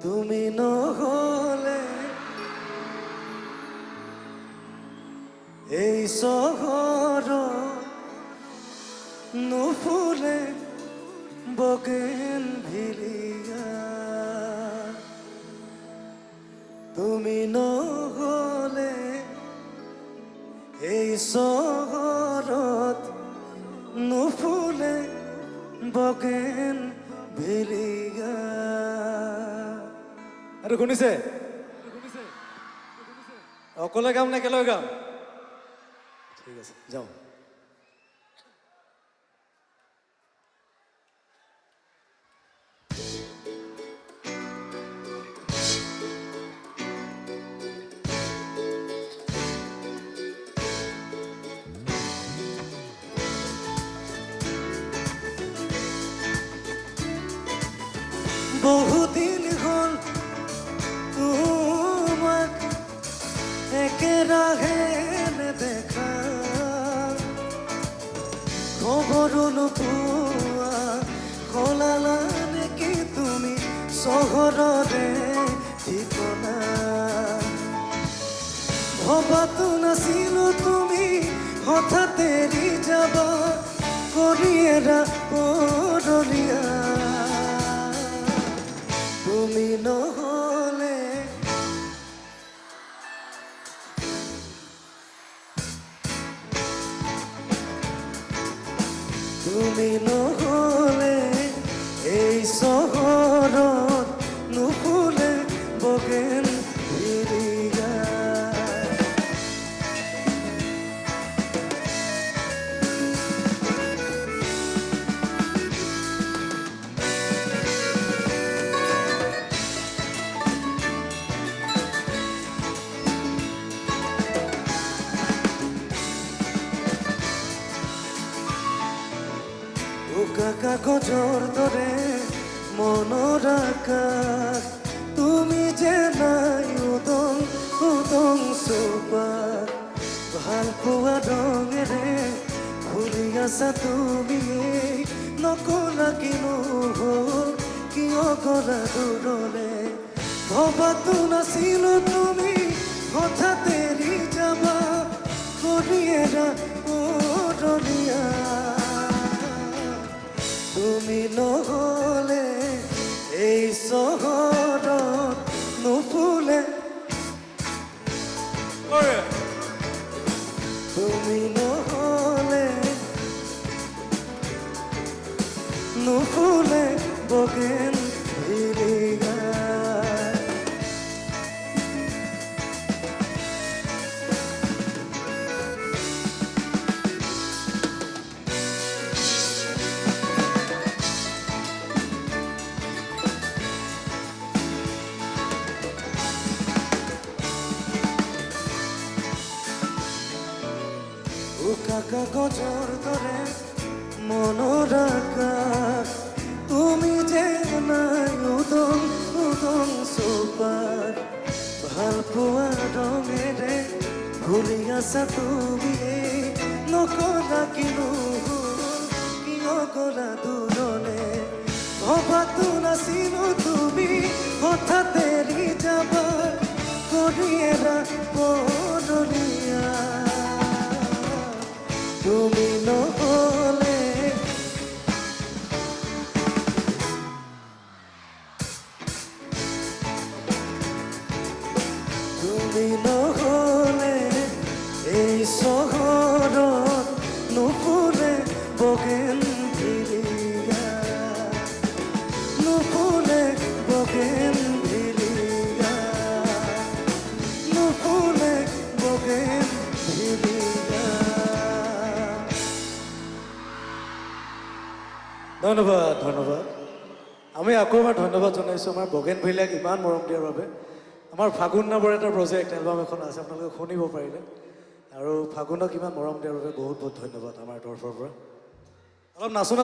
তুমি নহলে এই চহৰ নুফুলে বগেন তুমি নহলে এই চহৰত নুফুলে বগেন ভিলিয়া আৰু শুনিছে? অকলে গাম নে একেলগে গাম? ঠিক আছে যাওঁ। বহুদিন খবৰো নোপোৱা সলালা নেকি তুমি চহৰৰে ঠিকনা? ভবাতো নাছিলো তুমি এৰি যাবা কৰিয়েৰা পৰলীয়া তুমি নহলে উকা কাগজৰ দৰে মনৰ আকাশ তুমি যে নাই উদং উদং চোপাত ভালো পোৱা ৰঙেৰে ঘূৰি আছা তুমি। নকলা কিনো হ'ল কিয় গলা দূৰলে ভবাতো নাছিলো তুমি, হঠাৎ চহৰত নুফুলে তুমি নহলে নুফুলে বগেন কাগজৰ দৰে মনৰ আকাশ। তুমি যে নাই উদং উদং চোপাত ভালো পোৱা ৰঙেৰে ভুলি আছা তুমি নকলা কিনো কিয় গলা দূৰলে ভবাতো নাছিলো তুমি, হঠাৎ এৰি যাবা কৰিয়েৰা তুমি নহলে। তুমি নহলে এই চহৰত নুফুলে বগেন ভিৰিয়া নুফুলে বগেন ধন্যবাদ ধন্যবাদ। আমি আকৌ এবাৰ ধন্যবাদ জনাইছোঁ। আমাৰ বগেন ভেলিয়াক ইমান মৰম দিয়াৰ বাবে। আমাৰ ফাগুন নামৰ এটা প্ৰজেক্ট এলবাম এখন আছে, আপোনালোকে শুনিব পাৰিলে। আৰু ফাগুনক ইমান মৰম দিয়াৰ বাবে বহুত বহুত ধন্যবাদ আমাৰ তৰফৰ পৰা। অলপ নাচোঁ